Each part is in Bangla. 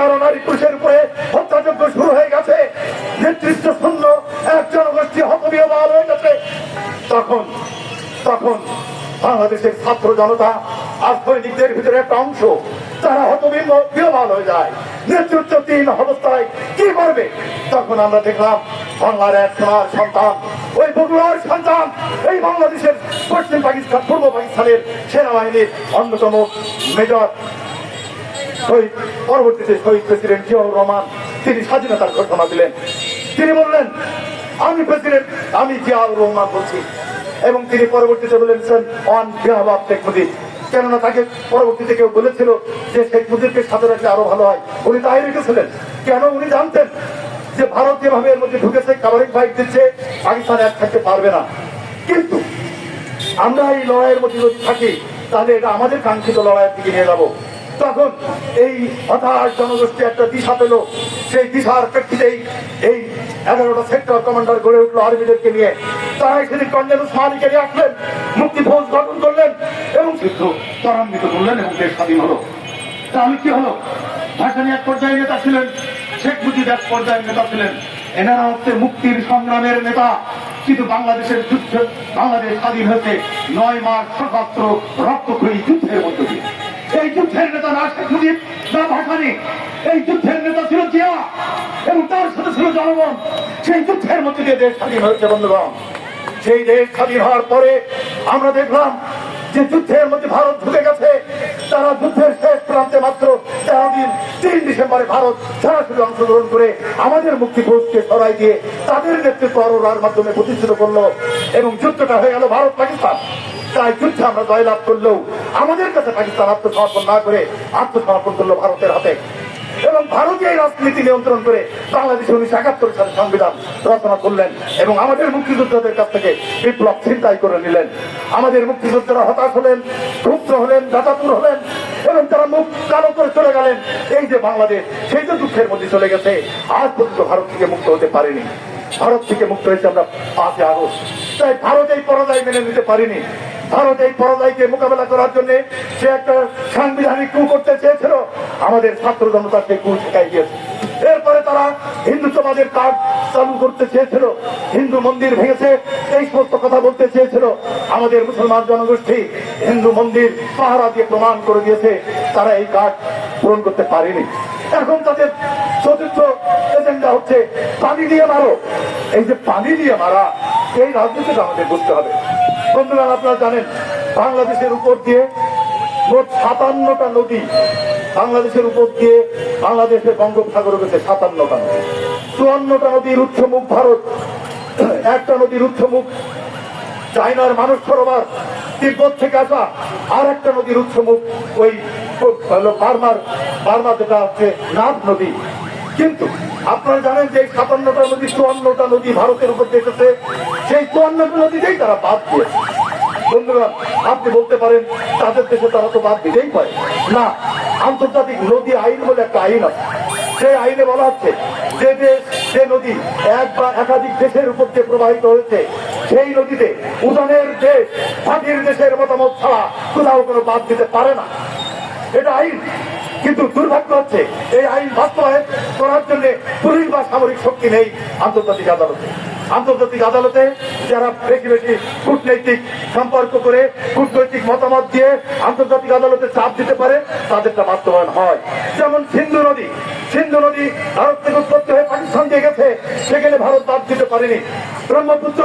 হাজারো নারী পুরুষের উপরে হত্যাযজ্ঞ শুরু হয়ে গেছে। নেতৃত্ব শূন্য, এক জনগোষ্ঠী হতবিহবাল হয়ে গেছে। তখন তখন বাংলাদেশের ছাত্র জনতা আর সৈনিকদের ভিতরে একটা অংশ, তারা হতবিহবাল হয়ে যায়। নেতৃত্বহীন অবস্থায় কি করবে? তখন আমরা দেখলাম, বাংলার এক সোনার সন্তান, ওই বগুড়ার সন্তান, এই বাংলাদেশের পশ্চিম পাকিস্তান, পূর্ব পাকিস্তানের সেনাবাহিনীর অন্যতম মেজর। শহীদ, পরবর্তীতে শহীদ প্রেসিডেন্ট জিয়াউর রহমান, তিনি স্বাধীনতার ঘোষণা দিলেন। তিনি বললেন, আমি প্রেসিডেন্ট, আমি জিয়াউর রহমান বলছি। এবং তিনি পরবর্তীতে বলেছেন অন অফ শেখ মুজিব। কেননা তাকে পরবর্তীতে কেউ বলেছিল যে শেখ মুজিবকে সাথে রাখলে আরও ভালো হয়। উনি তাই রেখেছিলেন। কেন উনি জানতেন যে ভারত যেভাবে এর মধ্যে ঢুকেছে কাভারিং ফাইট দিচ্ছে, পাকিস্তান এক থাকতে পারবে না। কিন্তু আমরা এই লড়াইয়ের মধ্যে যদি থাকি, তাহলে এটা আমাদের কাঙ্ক্ষিত লড়াইয়ের দিকে নিয়ে যাব। তখন এই হতাশ জনগোষ্ঠী একটা দিশা পেল। সেই দিশার প্রেক্ষিতেই এই এগারোটা সেক্টর কমান্ডার গড়ে উঠল আর্মিদেরকে নিয়ে। তারা সেদিন কর্নেল উসমানীকে নিয়ে আসলেন, মুক্তি ফৌজ গঠন করলেন এবং যুদ্ধ ত্বরান্বিত করলেন এবং দেশ স্বাধীন হলো। তাহলে কি হলো? ভাসানি এক পর্যায়ে নেতা ছিলেন, শেখ মুজিব এক পর্যায়ের নেতা ছিলেন। এনারা হচ্ছে মুক্তির সংগ্রামের নেতা। কিন্তু বাংলাদেশের যুদ্ধ, বাংলাদেশ স্বাধীন হয়েছে নয় মাস সশস্ত্র রক্তক্ষয়ী যুদ্ধের মধ্য দিয়ে। এই যুদ্ধের নেতা শেখ মুজিব না ভাসানি, এই যুদ্ধের নেতা ছিল জিয়া এবং তার সাথে ছিল জনগণ। সেই যুদ্ধের মধ্যে দিয়ে দেশ স্বাধীন হয়েছে, বন্ধুগণ। সেই দেশ স্বাধীন হওয়ার পরে আমরা দেখলাম যে যুদ্ধের মধ্যে ভারত ঢুকে গেছে। তারা যুদ্ধের শেষ প্রান্তে মাত্র তেরো দিন, তিন ডিসেম্বরে ভারত সরাসরি অংশগ্রহণ করে আমাদের মুক্তি ফৌজকে সরাই দিয়ে তাদের নেতৃত্ব অরোরার মাধ্যমে প্রতিষ্ঠিত করল এবং যুদ্ধটা হয়ে গেল ভারত পাকিস্তান তাই যুদ্ধে আমরা জয়লাভ করলেও আমাদের কাছে পাকিস্তান আত্মসমর্পণ না করে আত্মসমর্পণ করল ভারতের হাতে। এবং ভারতীয় রাজনীতি নিয়ন্ত্রণ করে বাংলাদেশে উনিশশো একাত্তর সালে সংবিধান রচনা করলেন এবং আমাদের মুক্তিযোদ্ধাদের কাছ থেকে বিপ্লব চিন্তাই করে নিলেন। আমাদের মুক্তিযোদ্ধারা হতাশ হলেন ক্ষুব্ধ হলেন দাদাপুর হলেন এবং তারা মুখ কালো করে চলে গেলেন। এই যে বাংলাদেশ, সেই যে দুঃখের মধ্যে চলে গেছে। আজ পর্যন্ত ভারত থেকে মুক্ত হতে পারেনি। ভারত থেকে মুক্ত হয়েছে আমরা পাঁচই আগস্ট। তাই ভারত এই পরাজয় মেনে নিতে পারিনি। ভারত এই পরাজয়কে মোকাবেলা করার জন্য সে একটা সাংবিধানিক কু করতে চেয়েছিল। আমাদের ছাত্র জনতা সেই কু শেখাই দিয়েছে। এরপরে তারা হিন্দুত্ববাদের কাজ চালু করতে চেয়েছিল। হিন্দু মন্দির ভেঙেছে, এই সমস্ত কথা বলতে চেয়েছিল। আমাদের মুসলমান জনগোষ্ঠী হিন্দু মন্দির পাহারা দিয়ে প্রমাণ করে দিয়েছে, তারা এই কাজ পূরণ করতে পারেনি। এখন তাদের চতুর্থ এজেন্ডা হচ্ছে পানি দিয়ে মারো। এই যে পানি দিয়ে মারা, এই রাজনীতিটা আমাদের বুঝতে হবে। বন্ধুরা, আপনারা জানেন, বাংলাদেশের উপর দিয়ে মোট সাতান্নটা নদী বাংলাদেশের উপর দিয়ে বাংলাদেশের বঙ্গোপসাগর রয়েছে সাতান্নটা নদী। চুয়ান্নটা নদীর উৎসমুখ ভারত, একটা নদীর উৎসমুখ চায়নার মানুষ সরোবর, তিব্বত থেকে আসা আর একটা নদীর উৎসমুখ ওই বার্মার বার্মা যেটা হচ্ছে নাথ নদী। কিন্তু আপনারা জানেন যে সাতান্নটা নদী, চুয়ান্নটা নদী ভারতের উপর এসেছে। সেই চুয়ান্নটা নদীতেই তারা বাদ দিয়েছে। বন্ধুরা, আপনি বলতে পারেন, তাদের দেশে তারা তো বাদ দিতেই পারে। না, আন্তর্জাতিক নদী আইন বলে একটা আইন আছে। সেই আইনে বলা হচ্ছে, যে দেশ, যে নদী এক বা একাধিক দেশের উপর দিয়ে প্রবাহিত হয়েছে, সেই নদীতে উদানের দেশ স্বাধীন দেশের মতামত ছাড়া কোথাও কোনো বাদ দিতে পারে না। এটা আইন। কিন্তু দুর্ভাগ্য হচ্ছে, এই আইন বাস্তবায়ন করার জন্য পুলিশ বা সামরিক শক্তি নেই আন্তর্জাতিক আদালতে। আন্তর্জাতিক আদালতে যারা বেশি বেশি কূটনৈতিক সম্পর্ক করে, কূটনৈতিক মতামত দিয়ে আন্তর্জাতিক আদালতে চাপ দিতে পারে, তাদেরটা বাস্তবায়ন হয়। যেমন সিন্ধু নদী সিন্ধু নদী ভারত থেকে উৎপত্তি হয়ে পাকিস্তান দিয়ে গেছে, সেখানে ভারত বাদ দিতে পারেনি। ব্রহ্মপুত্র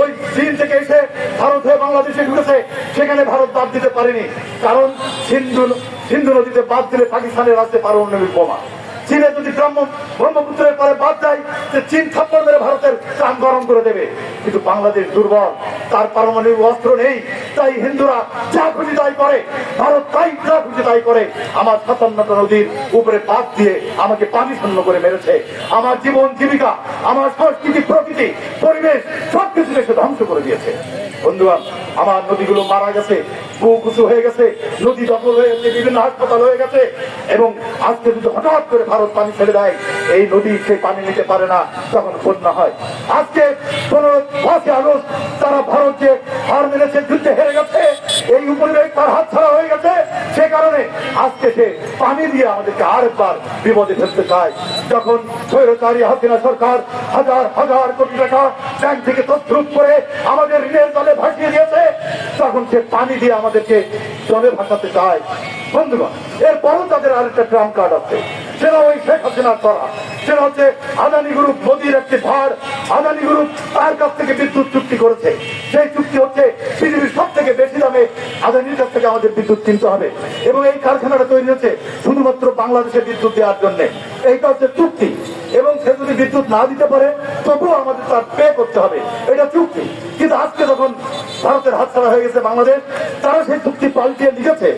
ওই চীন থেকে এসে ভারত হয়ে বাংলাদেশে ঢুকেছে, সেখানে ভারত বাদ দিতে পারেনি। কারণ সিন্ধু সিন্ধু নদীতে বাদ দিলে পাকিস্তানের রাজ্যে পারমাণবিক বোমা। চীনে যদি ব্রহ্ম ব্রহ্মপুত্রের পরে বাদ যায় যে চীন থাপ্পড় মেরে ভারতের কান গরম করে দেবে। কিন্তু বাংলাদেশ দুর্বল, তার পারমাণবিক অস্ত্র নেই, তাই হিন্দুরা যা খুশি তাই করে, ভারত তাই যা খুশি তাই করে। আমার সাতান্নটা নদীর উপরে বাদ দিয়ে আমাকে পানি শূন্য করে মেরেছে। আমার জীবন, জীবিকা, আমার সংস্কৃতি, প্রকৃতি, পরিবেশ সবকিছু দেশে ধ্বংস করে দিয়েছে। বন্ধুরা আমার নদীগুলো মারা গেছে। হয়ে গেছে, নদী দখল হয়ে গেছে, বিভিন্ন হাসপাতাল হয়ে গেছে, এবং আজকে যদি হঠাৎ করে ভারত পানি ছেড়ে দেয়, এই নদী সেই পানি নিতে পারে না, তখন বন্যা হয়। আজকে তারা ভারত যে হার মেনেছে, যুদ্ধে হেরে গেছে, এই উপরিবেশ তার হাত ছাড়া হয়ে গেছে, সে কারণে আজকে সে পানি দিয়ে আমাদেরকে আরেকবার বিপদে ফেলতে চায়। যখন স্বৈরচারী হাসিনা সরকার হাজার হাজার কোটি টাকা ব্যাংক থেকে তথ্রুপ করে আমাদের ঋণের দলে ভাসিয়ে দিয়েছে, তখন সে পানি দিয়ে আমাদেরকে জলে ভাসাতে চায়। বন্ধুগণ, এরপরও তাদের আরেকটা ট্রাম কার্ড আছে। সেটা ওই শেখ হাসিনার করা। সেটা হচ্ছে আদানি গ্রুপ মোদির একটি ভার। আদানি গ্রুপ তার কাছ থেকে বিদ্যুৎ চুক্তি করেছে। সেই চুক্তি হচ্ছে পৃথিবীর সব থেকে বেশি দামে আদানির কাছ থেকে আমাদের বিদ্যুৎ কিনতে হবে। এবং এই কারখানাটা তৈরি হচ্ছে শুধুমাত্র বাংলাদেশে বিদ্যুৎ দেওয়ার জন্য। এইটা হচ্ছে চুক্তি। এবং সে যদি বিদ্যুৎ না দিতে পারে, তবুও আমাদের তার পে করতে হবে। এটা চুক্তি। কিন্তু আজকে যখন ভারতের হাতছাড়া হয়ে গেছে বাংলাদেশ, তারা সেই চুক্তি পাল্টিয়ে লিখেছে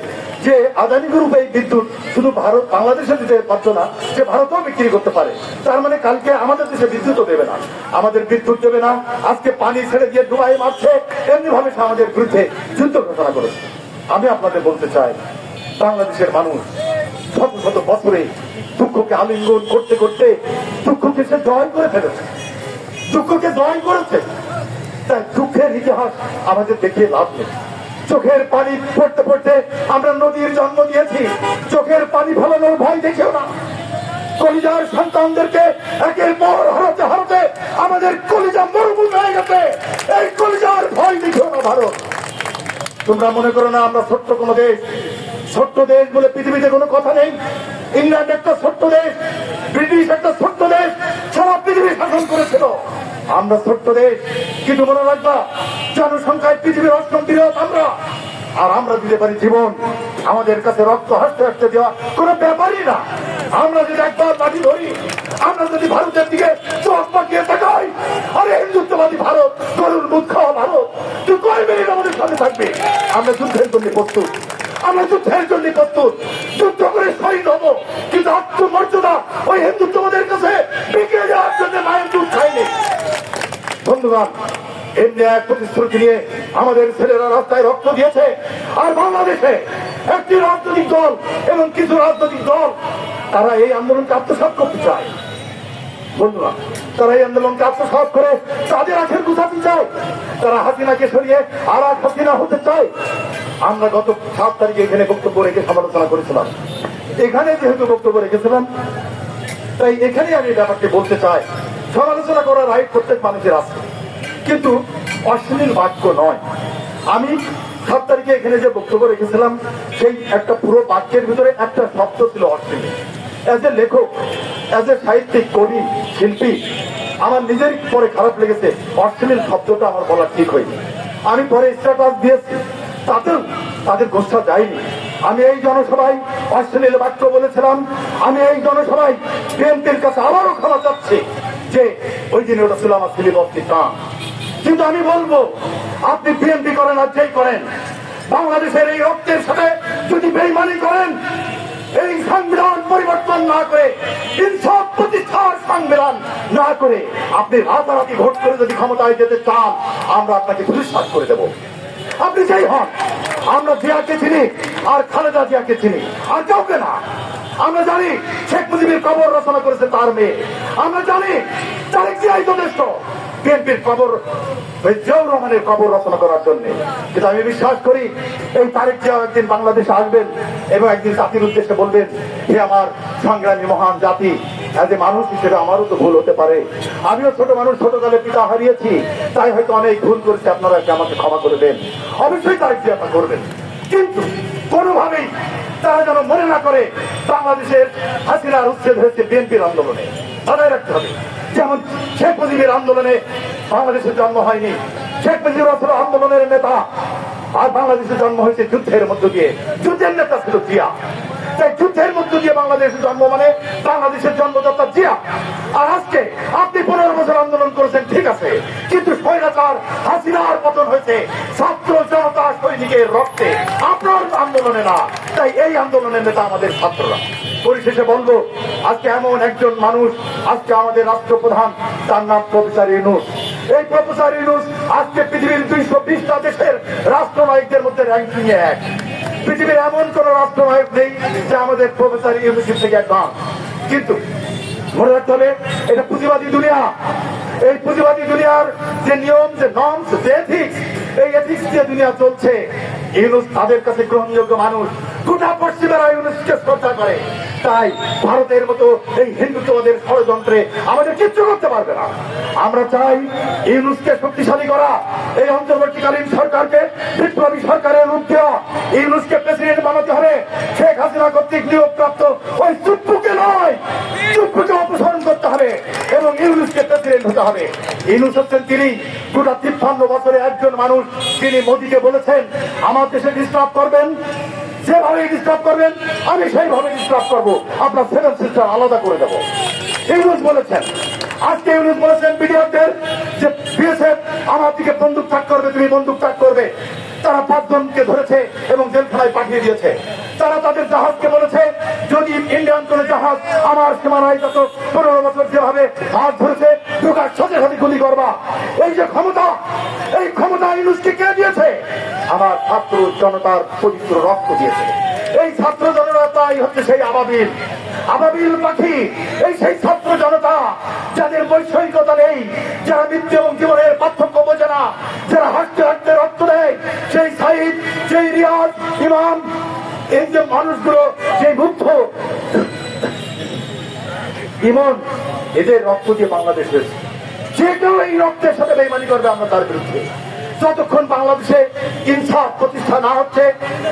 যে আদানি গ্রুপ এই বিদ্যুৎ শুধু ভারত, বাংলাদেশে দিতে পারতো না সে ভারতেও বিক্রি করতে পারে। তার মানে কালকে আমাদের দেশে বিদ্যুৎও দেবে না। আমাদের বিদ্যুৎ দেবে না। আজকে পানি ছেড়ে দিয়ে ডুবাই মারছে। এমনি ভাবে সে আমাদের বিরুদ্ধে যুদ্ধ ঘোষণা করেছে। আমি আপনাদের বলতে চাই, বাংলাদেশের মানুষ শত শত বছরে দুঃখকে আলিঙ্গন করতে করতে দুঃখকে সে জয় করে ফেলেছে। দুঃখকে জয় করেছে। তাই দুঃখের ইতিহাস আমাদের দেখিয়ে লাভ নেই। চোখের পানি পড়তে পড়তে আমরা নদীর জন্ম দিয়েছি। চোখের পানি ফেলানোর ভয় দেখেও না। কলিজার সন্তানদেরকে একের পর হারাতে হারাতে আমাদের কলিজা মরুভূমি হয়ে গেছে। এই কলিজার ভয় দেখেও না ভারত। তোমরা মনে করো না আমরা ছোট্ট কোনো দেশ? ছোট্ট দেশ বলে পৃথিবীতে কোনো কথা নেই? ইংল্যান্ড একটা ছোট্ট দেশ, ব্রিটিশ একটা ছোট্ট দেশ সারা পৃথিবী শাসন করেছিল। আমরা ছোট্ট দেশ, কিন্তু মনে রাখবা, জনসংখ্যায় পৃথিবীর অষ্টম বৃহৎ আমরা। আর আমরা দিতে পারি জীবন। আমাদের কাছে রক্ত, হাসতে হাসতে দেওয়া কোনো ব্যাপারই না। আমরা যদি একবার লাঠি ধরি, আমরা যদি ভারতের দিকে চোখ পাকিয়ে তাকাই, আরে হিন্দুত্ববাদী ভারত, গরুর মুখ খাওয়া ভারত, তুই কয় মিনিট আমাদের সাথে থাকবে? আমরা যুদ্ধের জন্য প্রস্তুত। আমরা যুদ্ধের জন্য প্রস্তুত। যুদ্ধ করে শহীদ হব। কিন্তু আত্মমর্যাদা ওই হিন্দুত্ববাদের কাছে বিক্রি যাওয়ার জন্য মায়ের দুধ খাইনি বন্ধুগণ, এমনি এক প্রতিশ্রুতি নিয়ে আমাদের ছেলেরা রাস্তায় রক্ত দিয়েছে। আর বাংলাদেশে একটি রাজনৈতিক দল এবং কিছু রাজনৈতিক দল, তারা এই আন্দোলনকে আত্মসাৎ করতে চায়। বন্ধুরা, তারা এই আন্দোলনকে আত্মসাৎ করে তাদের আখের গুছাতে চায়। তারা হাসিনাকে সরিয়ে আর এক হাসিনা হতে চায়। আমরা গত সাত তারিখে এখানে বক্তব্য রেখে সমালোচনা করেছিলাম। এখানে যেহেতু বক্তব্য রেখেছিলাম, তাই এখানে আমি ব্যাপারটি বলতে চাই। সমালোচনা করার রাইট প্রত্যেক মানুষের আছে। কিন্তু অশ্লীল বাক্য নয়। আমি সাত তারিখে এখানে যে বক্তব্য রেখেছিলাম, সেই একটা পুরো বাক্যের ভিতরে একটা শব্দ ছিল অশ্লীল। অ্যাজ এ লেখক অ্যাজ এ সাহিত্যিক, কবি, শিল্পী, আমার নিজের পরে খারাপ লেগেছে, অশ্লীল শব্দটা আমার বলা ঠিক হয়নি। আমি পরে স্ট্যাটাস দিয়েছি, তাতেও তাদের যায়নি। আমি এই জনসভায় অশ্লীল বাক্য বলেছিলাম, আমি এই জনসভায় কাছে আবারও যে ওই দিন ওটা ছিল আমার কাম কিন্তু আমি বলব, আপনি বিএনপি করেন আর যেই করেন, বাংলাদেশের এই রক্তের সাথে যদি বেইমানি করেন, এই সংবিধান পরিবর্তন না করে ইনসাফ প্রতিষ্ঠার সংবিধান না করে আপনি রাতারাতি ভোট করে যদি ক্ষমতায় যেতে চান, আমরা আপনাকে পুরস্কার করে দেব। আপনি যেই হন, আমরা জিয়াকে চিনি আর খালেদা জিয়াকে চিনি, আর কাউকে না। আমরা জানি শেখ মুজিবের কবর রচনা করেছে তার মেয়ে। আমরা জানি তারেক জিয়াই যথেষ্ট। বিএনপির কবর জিয়াউর রহমানের কবর রচনা করার জন্য। কিন্তু আমি বিশ্বাস করি, এই তারেক জিয়াও একদিন বাংলাদেশে আসবেন এবং একদিন জাতির উদ্দেশ্যে বলবেন, হে আমার সংগ্রামী মহান জাতি এজ এ মানুষ হিসেবে আমারও তো ভুল হতে পারে। আমিও ছোট মানুষ ছোটকালে পিতা হারিয়েছি, তাই হয়তো অনেক ভুল করেছি, আপনারা একটু আমাকে ক্ষমা করে দেন। অবশ্যই তারেক জিয়া তা করবেন। কিন্তু কোনোভাবেই তারা যেন মনে না করে, বাংলাদেশের হাসিনার উচ্ছেদ হয়েছে বিএনপির আন্দোলনে। মাথায় রাখতে হবে। যেমন শেখ মুজিবের আন্দোলনে বাংলাদেশের জন্ম হয়নি, শেখ মুজিবুর আসলে আন্দোলনের নেতা, আর বাংলাদেশের জন্ম হয়েছে যুদ্ধের মধ্য দিয়ে। যুদ্ধের নেতা ছিল জিয়া। তাই যুদ্ধের মধ্য দিয়ে বাংলাদেশের জন্ম মানে বাংলাদেশের জন্মদাতা জিয়া। আর আজকে আপনি পনেরো বছর আন্দোলন করেছেন, ঠিক আছে। কিন্তু স্বৈরাচার হাসিনার পতন হয়েছে। ছাত্র জনতা সৈনিকের রক্তে। আপনার আন্দোলনে না, তাই এই আন্দোলনের নেতা আমাদের ছাত্ররা। পরিশেষে বলব, আজকে এমন একজন মানুষ, আজকে আমাদের রাষ্ট্রপ্রধান, তার নাম প্রফেসর ইউনুস। এই প্রফেসর ইউনুস আজকে পৃথিবীর দুইশো বিশটা দেশের রাষ্ট্রনায়কদের মধ্যে র্যাঙ্কিং এক। পৃথিবীর এমন কোন রাষ্ট্রনায়ক নেই যে আমাদের প্রফেসর ইউনিভার্সিটি থেকে একদম কিন্তু মনে রাখতে হবে, এটা পুঁজিবাদী দুনিয়া। এই পুঁজিবাদী দুনিয়ার যে নিয়ম, যে নর্মস যে এথিক্স এই এথিক্স যে দুনিয়া চলছে। ইউনুস তাদের কাছে গ্রহণযোগ্য মানুষ। গোটা পশ্চিমেরা ইউনুসকে শ্রদ্ধা করে তাই ভারতের মতো এই হিন্দুত্ববাদের ষড়যন্ত্রে আমাদের কিচ্ছু করতে পারবে না। আমরা চাই ইউনুসকে শক্তিশালী করা। এই অন্তর্বর্তীকালীন সরকারকে বিপ্লবী সরকারের রূপ দেওয়া। ইউনুসকে প্রেসিডেন্ট বানাতে হবে শেখ হাসিনা কর্তৃক নিয়োগপ্রাপ্ত ওই চুপ্পুকে নয়, চুপ্পুকে অপসারণ করতে হবে এবং ইউনুসকে প্রেসিডেন্ট হতে হবে। ইউনুস হচ্ছেন তিনি গোটা তিপ্পান্ন বছরে একজন মানুষ। তিনি মোদীকে বলেছেন, আমার দেশে ডিস্টার্ব করবেন যেভাবে ডিস্টার্ব করবেন, আমি সেইভাবে ডিস্টার্ব করব। আপনার সেভেন সিস্টার আলাদা করে দেবো। ইউনুস বলেছেন, আজকে ইউনুস বলেছেন বিডিআরদের যে বিএসএফ আমার দিকে বন্দুক তাক করবে, তুমি বন্দুক তাক করবে। তারা পাঁচজনকে ধরেছে এবং জেলখানায় পাঠিয়ে দিয়েছে। তারা তাদের জাহাজকে বলেছে, যদি ইন্ডিয়ান কোন জাহাজ আমার সীমানায় যত পনেরো বছর যেভাবে হাত ধরেছে ঢোকার সাথে সাথে গুলি করবা। এই যে ক্ষমতা, এই ক্ষমতা ইউনুসকে কে দিয়েছে? আমার ছাত্র জনতার পবিত্র রক্ত দিয়েছে। এই ছাত্র জনতাই হচ্ছে সেই আবাবিল। আবাবিল পাখি, এই সেই ছাত্র জনতা যাদের বৈষয়িকতা নেই, যারা মৃত্যু এবং জীবনের পার্থক্য বোঝে না, যারা হাঁটতে হাঁটতে রক্ত দেয় সেই সাইদ সেই রিয়াজ, ইমাম, এই যে মানুষগুলো সেই মুগ্ধ, ইমন, এদের রক্ত দিয়ে বাংলাদেশ হয়েছে। যে কেউ এই রক্তের সাথে বেমানি করবে, আমরা তার বিরুদ্ধে। যতক্ষণ বাংলাদেশে ইনসাফ প্রতিষ্ঠা না হচ্ছে,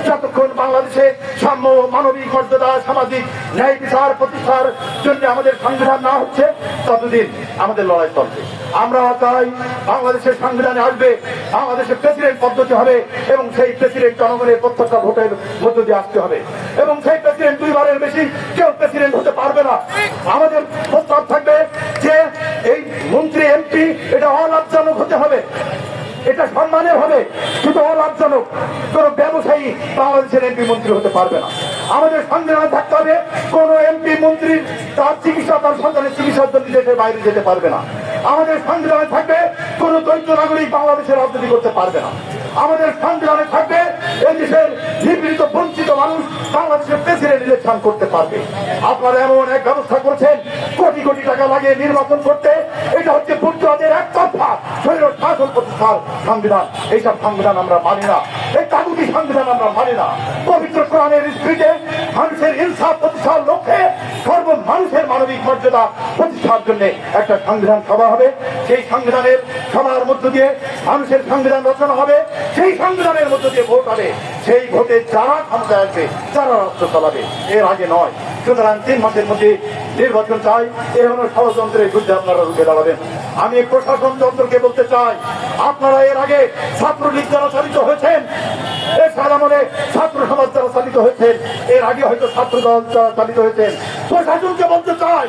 যতক্ষণ বাংলাদেশে সাম্য মানবিক মর্যাদা, সামাজিক ন্যায় বিচার প্রতিষ্ঠার জন্য আমাদের সংবিধান না হচ্ছে, ততদিন আমাদের লড়াই চলবে। আমরা চাই বাংলাদেশের সংবিধানে আসবে, বাংলাদেশের প্রেসিডেন্ট পদ্ধতি হবে এবং সেই প্রেসিডেন্ট জনগণের প্রত্যক্ষ ভোটের মধ্য দিয়ে আসতে হবে। এবং সেই প্রেসিডেন্ট দুইবারের বেশি কেউ প্রেসিডেন্ট হতে পারবে না। সম্মানের হবে শুধু অলাভজনক কোন ব্যবসায়ী বাংলাদেশের এমপি মন্ত্রী হতে পারবে না। আমাদের সংবিধান থাকতে হবে, কোন এমপি মন্ত্রী তার চিকিৎসা, তার সন্তানের চিকিৎসার জন্য দেশের বাইরে যেতে পারবে না। আমাদের সংবিধানে থাকবে, কোন দরিদ্র নাগরিক বাংলাদেশের রাজনীতি করতে পারবে না। আমাদের সংবিধানে থাকবে, এই দেশের নিপীড়িত বঞ্চিত মানুষ বাংলাদেশের প্রেসিডেন্ট ইলেকশন করতে পারবে। আপনারা এমন এক ব্যবস্থা করেছেন, কোটি কোটি টাকা লাগে নির্বাচন করতে। এটা হচ্ছে বুদ্ধদের একতরফা শরীর শাসন প্রতিষ্ঠার সংবিধান। এইসব সংবিধান আমরা মানি না। এই কাগুতি সংবিধান আমরা মানি না। পবিত্র কোরআনের স্ত্রীতে মানুষের ইনসাফ প্রতিষ্ঠার লক্ষ্যে সর্ব মানুষের মানবিক মর্যাদা প্রতিষ্ঠার জন্য একটা সংবিধান সভা হবে। সেই সংবিধানের সভার মধ্য দিয়ে মানুষের সংবিধান রচনা হবে। সেই সংবিধানের মধ্য দিয়ে ভোট হবে। সেই ভোটে যারা ক্ষমতা আসবে, যারা রাষ্ট্র চালাবে এর আগে নয়। সুতরাং তিন মাসের মধ্যে নির্বাচন চাই। এ হলো ষড়যন্ত্রের বিরুদ্ধে আপনারা রুখে দাঁড়াবেন। আমি প্রশাসন যন্ত্রকে বলতে চাই, আপনারা এর আগে ছাত্রলীগ যারা চালিত হয়েছেন এর সাধারণে ছাত্র সমাজ যারা চালিত হয়েছেন, এর আগে হয়তো ছাত্র দল যারা চালিত হয়েছেন, প্রশাসনকে বলতে চাই,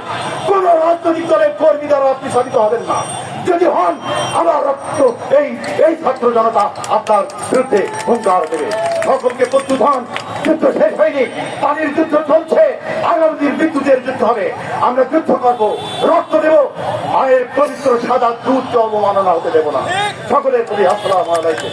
কোন রাজনৈতিক দলের কর্মী দ্বারা আপনি চালিত হবেন না। যদি হন, আমার রক্ত এই এই ছাত্র জনতা আপনার বিরুদ্ধে হুঙ্কার দেবে। সকলকে প্রস্তুত হন যুদ্ধ শেষ হয়নি, পানির যুদ্ধ চলছে আগামী দিন বিদ্যুতের যুদ্ধ হবে। আমরা যুদ্ধ করব, রক্ত দেব, মায়ের পবিত্র সাদা দুধ অবমাননা হতে দেব না। সকলের প্রতি আসসালাম আলাইকুম।